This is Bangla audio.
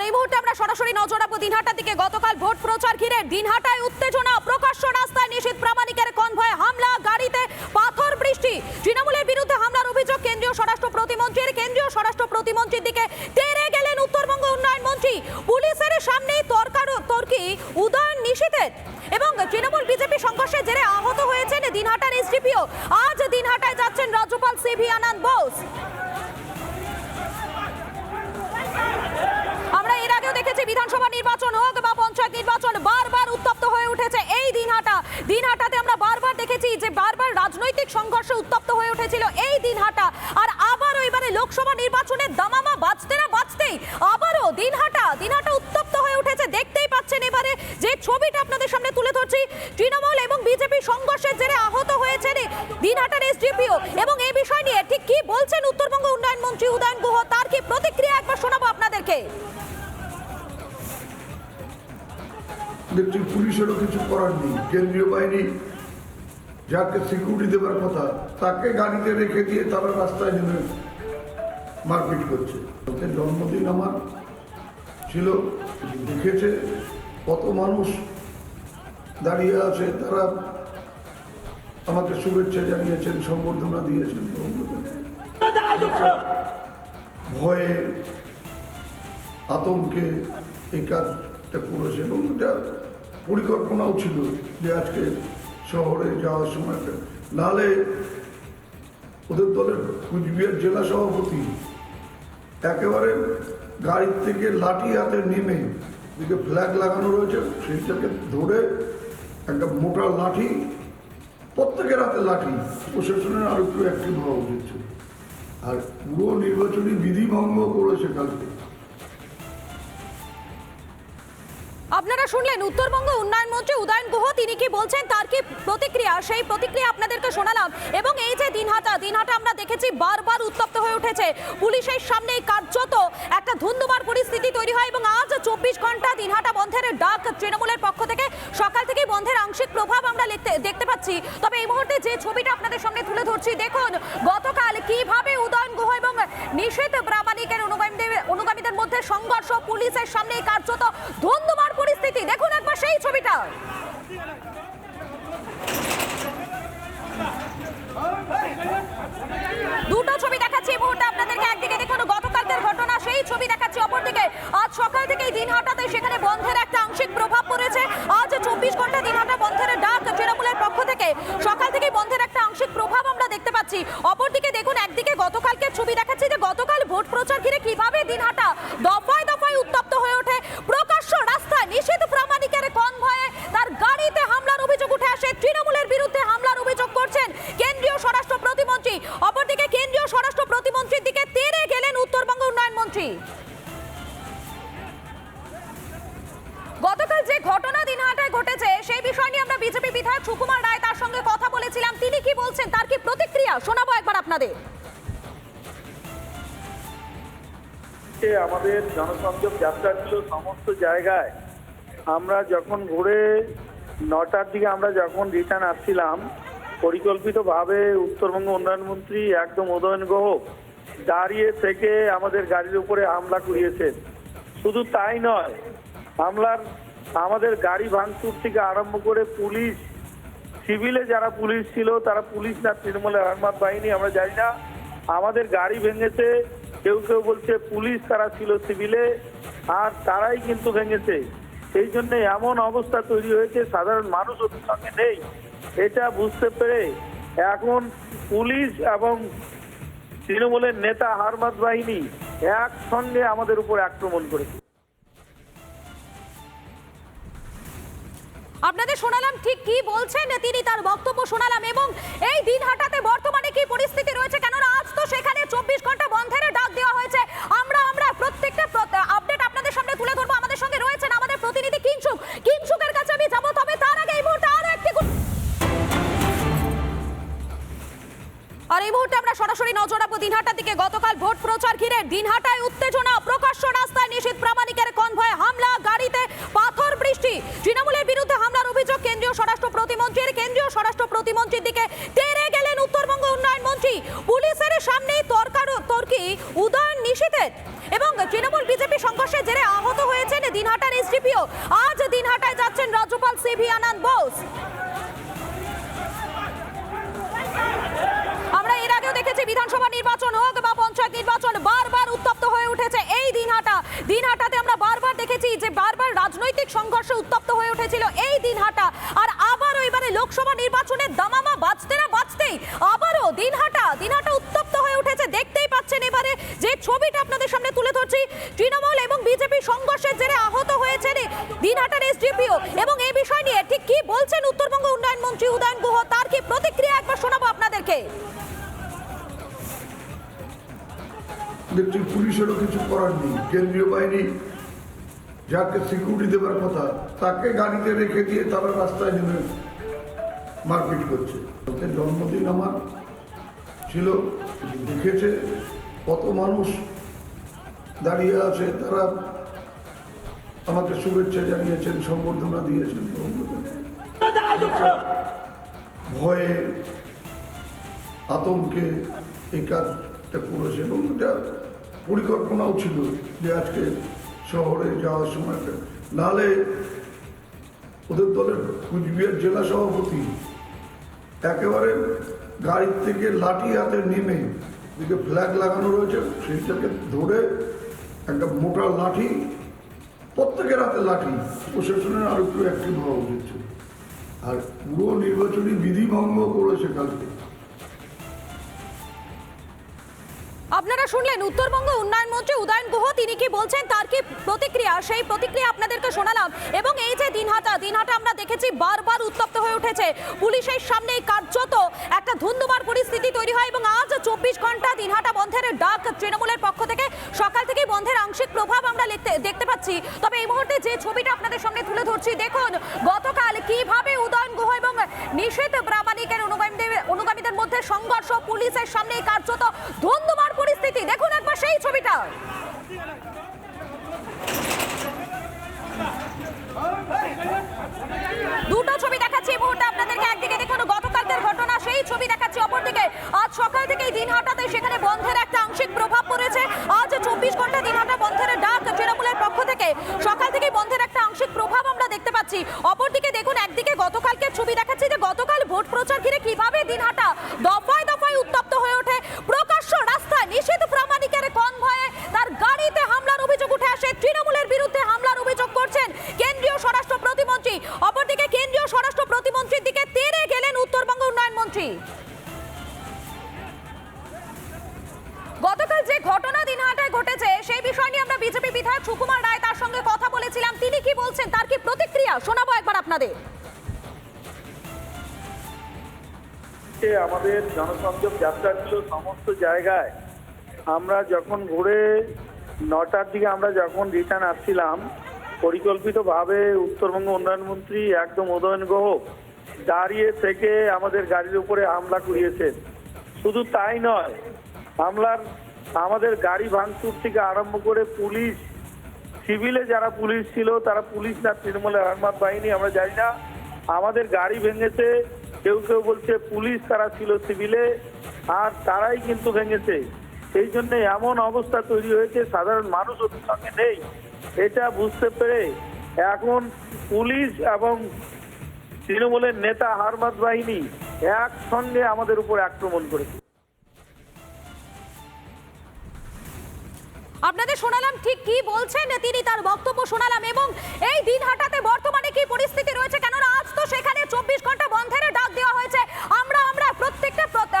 আর এই মুহূর্তে আমরা সরাসরি নজর রাখব দিনহাটার দিকে। গতকাল ভোট প্রচার ঘিরে দিনহাটায় উত্তেজনা, প্রকাশ্য রাস্তায় নিশীত প্রামাণিকের কনভয় হামলা, গাড়িতে পাথর বৃষ্টি। তৃণমূলের বিরুদ্ধে হামলার অভিযোগ কেন্দ্রীয় স্বরাষ্ট্র প্রতিমন্ত্রীর। কেন্দ্রীয় স্বরাষ্ট্র প্রতিমন্ত্রীর দিকে তেরে গেলেন উত্তরবঙ্গ উন্নয়ন মন্ত্রী। পুলিশের সামনেই তর্কার তর্কি উদয়ন নিশীতের এবং তৃণমূল বিজেপি সংঘর্ষের জেরে আহত হয়েছেন দিনহাটার এসডিপিও। আজ দিনহাটায় যাচ্ছেন রাজ্যপাল সিভি আনন্দ বোস। নির্বাচন হোক বা পঞ্চায়েত নির্বাচন, বারবার উত্তপ্ত হয়ে উঠেছে এই দিনহাটা। দিনহাটাতে আমরা বারবার দেখেছি যে বারবার রাজনৈতিক সংঘর্ষে উত্তপ্ত হয়ে উঠেছিল এই দিনহাটা। আর আবারও এবারে লোকসভা নির্বাচনের দামামা বাঁচতে না বাঁচতেই আবারও দিনহাটা দিনহাটা উত্তপ্ত হয়ে উঠেছে। দেখতেই পাচ্ছেন এবারে যে ছবিটা আপনাদের সামনে তুলে ধরছি, তৃণমূল এবং বিজেপি সংঘর্ষের জেরে আহত হয়েছেন দিনহাটার এসডিপিও। এবং এই বিষয় নিয়ে ঠিক কি বলছেন উত্তরবঙ্গ উন্নয়ন মন্ত্রী উদয়ন গুহ? তার কি প্রতিক্রিয়া একবার শোনাবো আপনাদেরকে। দেখছি পুলিশেরও কিছু করার নেই। কেন্দ্রীয় বাহিনী যাকে সিকিউরিটি দেবার কথা, তাকে গাড়িতে রেখে দিয়ে তারা রাস্তায় নেমে মারপিট করছে। জন্মদিন আমার ছিল দেখেছে। কত মানুষ দাঁড়িয়ে আছে, তারা আমাকে শুভেচ্ছা জানিয়েছেন, সম্বর্ধনা দিয়েছেন। ভয়ে আতঙ্কে এই কাজটা করেছে এবং এটা পরিকল্পনাও ছিল যে আজকে শহরে যাওয়ার সময় নাহলে ওদের দলের কুচবিহার জেলা সভাপতি একেবারে গাড়ির থেকে লাঠি হাতে নেমে দিকে ফ্ল্যাগ লাগানো রয়েছে, সেইটাকে ধরে একটা মোটা লাঠি, প্রত্যেকের হাতে লাঠি, প্রশাসনের আরও একটু অ্যাক্টিভ হওয়া উচিত ছিল। আর পুরো নির্বাচনী বিধি ভঙ্গ করেছে কালকে। শুনলেন, উত্তরবঙ্গ উন্নয়ন মন্ত্রী উদয়ন গুহ, তিনি কি বলছেন, তার কি প্রতিক্রিয়া? সেই প্রতিক্রিয়া আপনাদেরকে শোনালাম। এবং এই যে দিনহাটা দিনহাটা আমরা দেখেছি বারবার উত্তপ্ত হয়ে উঠেছে। পুলিশের সামনে কার্যত একটা ধুন্ধুমার পরিস্থিতি তৈরি হয় এবং আজ চব্বিশ ঘণ্টা দিনহাটা বন্ধের ডাক তৃণমূলের পক্ষ থেকে সকাল থেকেই বন্ধের আংশিক প্রভাব আমরা দেখতে পাচ্ছি। তবে এই মুহূর্তে যে ছবিটা আপনাদের সামনে তুলে ধরছি, দেখুন, গতকাল কীভাবে উদয়ন গুহ এবং নিষেধ প্রামাণিকের অনুগামীদের অনুগামীদের মধ্যে সংঘর্ষ, পুলিশের সামনে কার্যত ধুন্ধুমার সেই ছবিটা বিধায়ক সুকুমার রায় তার সঙ্গে কথা বলেছিলাম। তিনি কি বলছেন? তার কি প্রতিক্রিয়া? শোনাবো একবার আপনাদের। আমাদের জনসংযোগ যাত্রা ছিল সমস্ত জায়গায়। আমরা যখন ঘুরে নটার দিকে আমরা যখন রিটার্ন আসছিলাম, পরিকল্পিতভাবে উত্তরবঙ্গ উন্নয়ন মন্ত্রী একদম উদয়ন গুহ দাঁড়িয়ে থেকে আমাদের গাড়ির উপরে হামলা করিয়েছেন শুধু তাই নয়, হামলার আমাদের গাড়ি ভাঙচুর থেকে আরম্ভ করে পুলিশ সিভিলে যারা পুলিশ ছিল, তারা পুলিশ না তৃণমূলের আহমাদ বাহিনী আমরা জানি না। আমাদের গাড়ি ভেঙেছে, কেউ কেউ বলছে পুলিশ তারা ছিল সিভিলে, আর তারাই কিন্তু ভেঙেছে। সেই জন্য এমন অবস্থা তৈরি হয়েছে, সাধারণ মানুষ ওদের সঙ্গে নেই। এটা বুঝতে পেরে এখন পুলিশ এবং তৃণমূলের নেতা হারমাদ বাহিনী একসঙ্গে আমাদের উপর আক্রমণ করেছে। আপনাদের শোনালাম ঠিক কি বলছেন? তিনি তার বক্তব্য শোনালাম এবং এই দিনহাটাতে বর্তমানে কি পরিস্থিতি রয়েছে? কেননা আজ তো সেখানে চব্বিশ ঘণ্টা বন্ধের ডাক দেওয়া হয়েছে। আমরা আমরা প্রত্যেকটা আপডেট আপনাদের সামনে তুলে ধরবো। আমাদের সঙ্গে রয়েছেন আমাদের প্রতিনিধি কিংসুক কিংসুকের কাছে আমি যাব, তবে তার আগে এই মুহূর্তে আরও একটি আর এই মুহূর্তে আমরা সরাসরি নজর রাখব দিনহাটার দিকে। গতকাল ভোট প্রচার ঘিরে দিনহাটায় উত্তেজনা, প্রকাশ্য রাস্তায় নিষেধ প্রামাণিকের কনভয়, হামলা, গাড়িতে পাথর, বৃষ্টি। অভিযোগ কেন্দ্রীয় স্বরাষ্ট্র প্রতিমন্ত্রীর, কেন্দ্রীয় স্বরাষ্ট্র প্রতিমন্ত্রীর দিকে তেরে গেলেন উত্তরবঙ্গ উন্নয়ন মন্ত্রী। পুলিশের সামনেই তর্কার তর্কি উদয়ন নিশীথের এবং তৃণমূল বিজেপি সংঘর্ষের জেরে আহত হয়েছেন দিনহাটার এসডিপিও। আজ দিনহাটায় যাচ্ছেন রাজ্যপাল সিভি আনন্দ বোস। আমরা এর আগেও দেখেছি বিধানসভা নির্বাচন হোক বা পঞ্চায়েত নির্বাচন, বারবার উত্তপ্ত হয়ে উঠেছে এই দিনহাটা। দিনহাটাতে দেখেছি যে বারবার রাজনৈতিক সংঘর্ষে উত্তপ্ত হয়ে উঠেছিল এই দিনহাটা। আর আবারও এবারে লোকসভা নির্বাচনের দামামা বাঁচতে না বাঁচতেই আবারও দিনহাটা দিনহাটা উত্তপ্ত হয়ে উঠেছে। দেখতেই পাচ্ছেন এবারে যে ছবিটা আপনাদের সামনে তুলে ধরছি, তৃণমূল এবং বিজেপি সংঘর্ষের জেরে আহত হয়েছেন দিনহাটার এসডিপিও। এবং এই বিষয় নিয়ে ঠিক কি বলছেন উত্তরবঙ্গ উন্নয়ন মন্ত্রী উদয়ন গুহ, তার কি প্রতিক্রিয়া একবার শোনাবো আপনাদেরকে? পুলিশেরও কিছু করার নেই, কেন্দ্রীয় বাহিনী যাকে সিকিউরিটি দেওয়ার কথা, তাকে গাড়িতে রেখে দিয়ে তারা রাস্তায় নেমে মারপিট করছে। ওদের জন্মদিন আমার ছিল দেখেছে, কত মানুষ দাঁড়িয়ে আছে, তারা আমাকে শুভেচ্ছা জানিয়েছেন, সম্বর্ধনা দিয়েছেন। ভয়ে আতঙ্কে এই কাজটা করেছে এবং এটা পরিকল্পনাও ছিল যে আজকে শহরে যাওয়ার সময় নাহলে ওদের দলের কুচবিহার জেলা সভাপতি একেবারে গাড়ির থেকে লাঠি হাতে নেমে দিকে ফ্ল্যাগ লাগানো রয়েছে, সেইটাকে ধরে একটা মোটা লাঠি, প্রত্যেকের হাতে লাঠি, প্রশাসনের আরও একটু অ্যাক্টিভ হওয়া উচিত ছিল। আর পুরো নির্বাচনী বিধি ভঙ্গ করেছে কালকে আপনারা শুনলেন উত্তরবঙ্গ উন্নয়ন মন্ত্রী উদয়ন গুহ। তিনি কি বলছেন, তার কি প্রতিক্রিয়া? সেই প্রতিক্রিয়া আপনাদেরকে শোনালাম। এবং এই যে দিনহাটা দিনহাটা আমরা দেখেছি বারবার উত্তপ্ত হয়ে উঠেছে। পুলিশের সামনে কার্যত একটা ধুন্ধুমার পরিস্থিতি তৈরি হয় এবং আজ চব্বিশ ঘণ্টা দিনহাটা বন্ধের ডাক তৃণমূলের পক্ষ থেকে সকাল থেকেই বন্ধের আংশিক প্রভাব আমরা দেখতে পাচ্ছি। তবে এই মুহূর্তে যে ছবিটা আপনাদের সামনে তুলে ধরছি, দেখুন, গতকাল কীভাবে উদয়ন গুহ এবং নিষেধ প্রামাণিকের অনুগামীদের অনুগামীদের মধ্যে সংঘর্ষ, পুলিশের সামনে কার্যত ধুন্ধুমার সেই ছবিটা। দুটো ছবি দেখাচ্ছি মুহূর্তে আপনাদেরকে, একদিকে দেখুন গতকালকের ঘটনা, সেই ছবি দেখাচ্ছি, অপরদিকে আজ সকাল থেকেই দিনহাটাতে সেখানে বন্ধের একটা আংশিক প্রভাব পড়েছে। আজ চব্বিশ ঘণ্টা দিন দিনহাটা বন্ধের ডাক তৃণমূলের পক্ষ থেকে সকাল থেকেই বন্ধের একটা আংশিক প্রভাব আমরা দেখতে পাচ্ছি। অপরদিকে দেখুন, একদিকে গতকালকে ছবি দেখাচ্ছি যে গতকাল ভোট প্রচার ঘিরে কীভাবে দিনহাটা দফায় গতকাল যে ঘটনা দিনহাটায় ঘটেছে, সেই বিষয় নিয়ে আমরা বিজেপি বিধায়ক সুকুমার রায় তার সঙ্গে কথা বলেছিলাম। তিনি কি বলছেন, তার কি প্রতিক্রিয়া? শোনাবো একবার আপনাদের। আমাদের জনসংযোগ যাত্রা ছিল সমস্ত জায়গায়। আমরা যখন ঘুরে নটার দিকে আমরা যখন রিটার্ন আসছিলাম, পরিকল্পিতভাবে উত্তরবঙ্গ উন্নয়ন মন্ত্রী একদম উদয়ন গ্রহ দাঁড়িয়ে থেকে আমাদের গাড়ির উপরে হামলা করিয়েছেন শুধু তাই নয় হামলার আমাদের গাড়ি ভাঙচুর থেকে আরম্ভ করে পুলিশ, সিভিলে যারা পুলিশ ছিল তারা পুলিশ না তৃণমূলের আহমাদ বাহিনী আমরা জানি না। আমাদের গাড়ি ভেঙেছে, কেউ কেউ বলছে পুলিশ তারা ছিল সিভিলে, আর তারাই কিন্তু ভেঙেছে। এই জন্য এমন অবস্থা তৈরি হয়েছে, সাধারণ মানুষ ওদের সঙ্গে নেই। এটা বুঝতে পেরে এখন পুলিশ এবং তৃণমূলের নেতা হারমাদ বাহিনী একসঙ্গে আমাদের উপর আক্রমণ করেছে। আপনাদের শোনালাম ঠিক কি বলছেন? তিনি তার বক্তব্য শোনালাম এবং এই দিন হাটাতে বর্তমানে কি পরিস্থিতি রয়েছে? কেননা আজ তো সেখানে চব্বিশ ঘণ্টা বন্ধের ডাক দেওয়া হয়েছে। আমরা আমরা প্রত্যেকটা প্রত-